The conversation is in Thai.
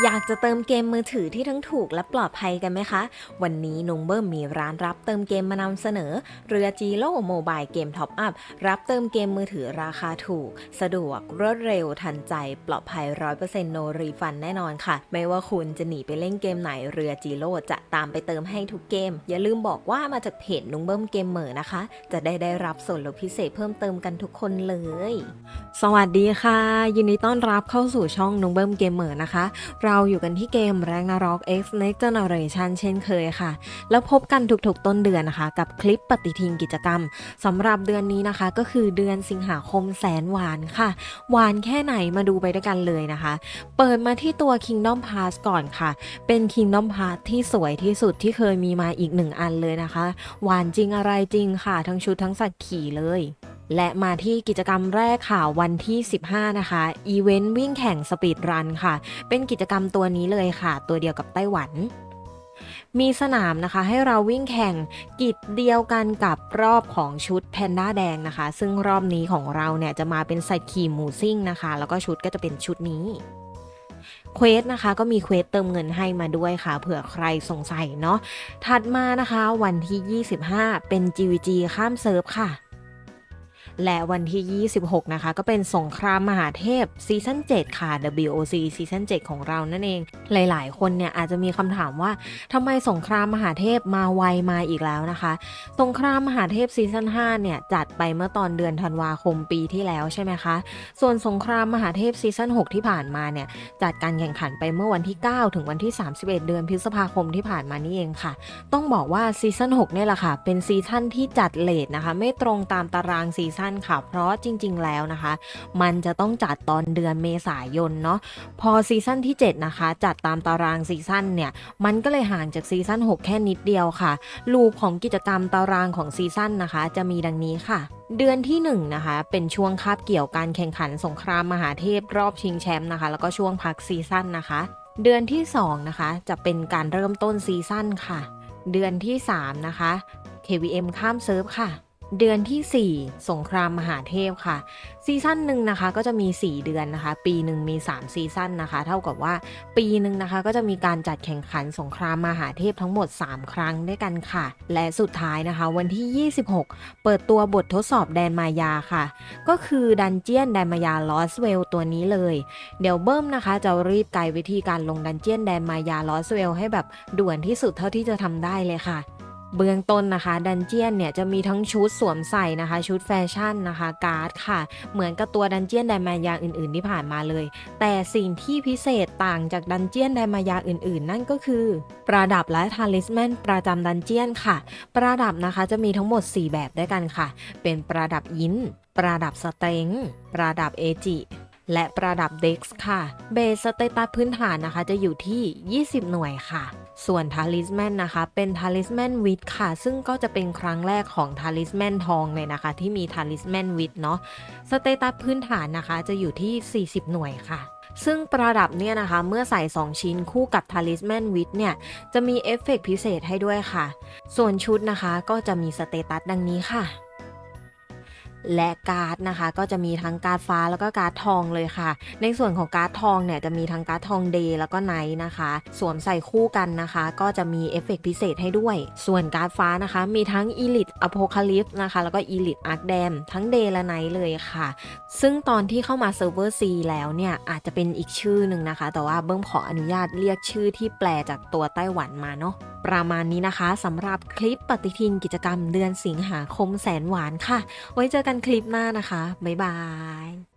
อยากจะเติมเกมมือถือที่ทั้งถูกและปลอดภัยกันไหมคะ วันนี้นุงเบิ้มมีร้านรับเติมเกมมานำเสนอ เรือจีโร่โมบายเกมท็อปอัพรับเติมเกมมือถือราคาถูก สะดวกรวดเร็วทันใจปลอดภัย 100%โนรีฟันแน่นอนค่ะ ไม่ว่าคุณจะหนีไปเล่นเกมไหนเรือจีโร่จะตามไปเติมให้ทุกเกม อย่าลืมบอกว่ามาจากเพจนุงเบิ้มเกมเหมอนะคะ จะได้ได้รับส่วนลดพิเศษเพิ่มเติมกันทุกคนเลย สวัสดีค่ะ ยินดีต้อนรับเข้าสู่ช่องนุงเบิ้มเกมเหมอนะคะเราอยู่กันที่เกม Ragnarok X Next Generation เช่นเคยค่ะ แล้วพบกันทุกๆต้นเดือนนะคะ กับคลิปปฏิทินกิจกรรมสำหรับเดือนนี้นะคะ ก็คือเดือนสิงหาคมแสนหวานค่ะ หวานแค่ไหนมาดูไปด้วยกันเลยนะคะ เปิดมาที่ตัว Kingdom Pass ก่อนค่ะ เป็น Kingdom Pass ที่สวยที่สุดที่เคยมีมาอีกหนึ่งอันเลยนะคะ หวานจริงอะไรจริงค่ะ ทั้งชุดทั้งสัตว์ขี่เลย และมาที่กิจกรรมแรกค่ะวันที่ 15 นะคะอีเวนต์วิ่งแข่งสปีดรันค่ะ เป็นกิจกรรมตัวนี้เลยค่ะ ตัวเดียวกับไต้หวัน มีสนามนะคะให้เราวิ่งแข่งกิจเดียวกันกับรอบของชุดแพนด้าแดงนะคะ ซึ่งรอบนี้ของเราเนี่ยจะมาเป็นใส่ขี่หมูซิ่งนะคะ แล้วก็ชุดก็จะเป็นชุดนี้เควสนะคะก็มีเควสเติมเงินให้มาด้วยค่ะ เผื่อใครสงสัยเนาะถัดมานะคะวันที่ 25 เป็น GVG ข้ามเซิร์ฟค่ะ และวันที่ 26 นะคะ ก็เป็นสงครามมหาเทพซีซั่น7 ค่ะ WOC ซีซั่น7 ของเรานั่นเอง หลาย ๆ คนเนี่ยอาจจะมีคำถามว่าทำไมสงครามมหาเทพมาไวมาอีกแล้วนะคะ สงครามมหาเทพซีซั่น5 เนี่ย จัดไปเมื่อตอนเดือนธันวาคมปีที่แล้วใช่ไหมคะ ส่วนสงครามมหาเทพซีซั่น6 ที่ผ่านมาเนี่ย จัดการแข่งขันไปเมื่อวันที่ 9 ถึงวันที่ 31 เดือนพฤษภาคมที่ผ่านมานี่เองค่ะ ต้องบอกว่าซีซั่น6เนี่ยแหละค่ะ เป็นซีซั่นที่จัดเลทนะคะ ไม่ตรงตามตารางซีซั่นค่ะ เพราะจริง ๆ แล้วนะคะ มันจะต้องจัดตอนเดือนเมษายนเนาะพอซีซั่นที่ 7 นะคะ จัดตามตารางซีซั่นเนี่ย มันก็เลยห่างจากซีซั่น6 แค่นิดเดียวค่ะลูปของกิจกรรมตารางของซีซั่นนะคะ จะมีดังนี้ค่ะเดือนที่1นะคะเป็นช่วงคาบเกี่ยวการแข่งขันสงครามมหาเทพรอบชิงแชมป์นะคะ แล้วก็ช่วงพักซีซั่นนะคะ เดือนที่2นะคะจะเป็นการเริ่มต้นซีซั่นค่ะ เดือนที่3นะคะ KVM ข้ามเซิร์ฟค่ะ เดือนที่ 4 สงครามมหาเทพค่ะ ซีซั่นหนึ่งนะคะก็จะมี 4 เดือนนะคะ ปีหนึ่งมี 3 ซีซั่นนะคะ เท่ากับว่าปีหนึ่งนะคะ ก็จะมีการจัดแข่งขันสงครามมหาเทพทั้งหมด 3 ครั้งด้วยกันค่ะ และสุดท้ายนะคะ วันที่ 26 เปิดตัวบททดสอบแดนมายาค่ะ ก็คือดันเจียนแดนมายาลอสเวลตัวนี้เลย เดี๋ยวเบิ้มนะคะจะรีบไกด์วิธีการลงดันเจียนแดนมายาลอสเวลให้แบบด่วนที่สุดเท่าที่จะทำได้เลยค่ะ เบื้องต้นนะคะ ดันเจียนเนี่ยจะมีทั้งชุดสวมใส่นะคะ ชุดแฟชั่นนะคะ การ์ดค่ะ เหมือนกับตัวดันเจียนไดมายาอื่น ๆ ที่ผ่านมาเลย แต่สิ่งที่พิเศษต่างจากดันเจียนไดมายาอื่น ๆ นั่นก็คือ ประดับและทาลิสแมนประจำดันเจียนค่ะ ประดับนะคะจะมีทั้งหมด 4 แบบด้วยกันค่ะ เป็นประดับยินประดับสเต็งประดับเอจิ และประดับเด็กซ์ค่ะ เบสสเตตัสพื้นฐานนะคะจะอยู่ที่ 20 หน่วยค่ะ ส่วนทาลิสแมนนะคะเป็นทาลิสแมนวิดค่ะ ซึ่งก็จะเป็นครั้งแรกของทาลิสแมนทองเลยนะคะ ที่มีทาลิสแมนวิดเนาะ สเตตัสพื้นฐานนะคะจะอยู่ที่ 40 หน่วยค่ะซึ่งประดับเนี่ยนะคะเมื่อใส่ 2 ชิ้นคู่กับทาลิสแมนวิดเนี่ยจะมีเอฟเฟกต์พิเศษให้ด้วยค่ะ ส่วนชุดนะคะก็จะมีสเตตัสดังนี้ค่ะ และการ์ดนะคะ ก็จะมีทั้งการ์ดฟ้าแล้วก็การ์ดทองเลยค่ะ ในส่วนของการ์ดทองเนี่ยจะมีทั้งการ์ดทองเดย์แล้วก็ไนท์นะคะ สวมใส่คู่กันนะคะ ก็จะมีเอฟเฟกต์พิเศษให้ด้วย ส่วนการ์ดฟ้านะคะ มีทั้ง Elite Apocalypse นะคะ แล้วก็ Elite Arc Dam ทั้งเดย์และไนท์เลยค่ะ ซึ่งตอนที่เข้ามาเซิร์ฟเวอร์ C แล้วเนี่ยอาจจะเป็นอีกชื่อหนึ่งนะคะ แต่ว่าเบิ้มขออนุญาตเรียกชื่อที่แปลจากตัวไต้หวันมาเนาะ ประมาณนี้นะคะสำหรับคลิปปฏิทินกิจกรรมเดือนสิงหาคมแสนหวานค่ะ ไว้เจอกันคลิปหน้านะคะ บ๊ายบาย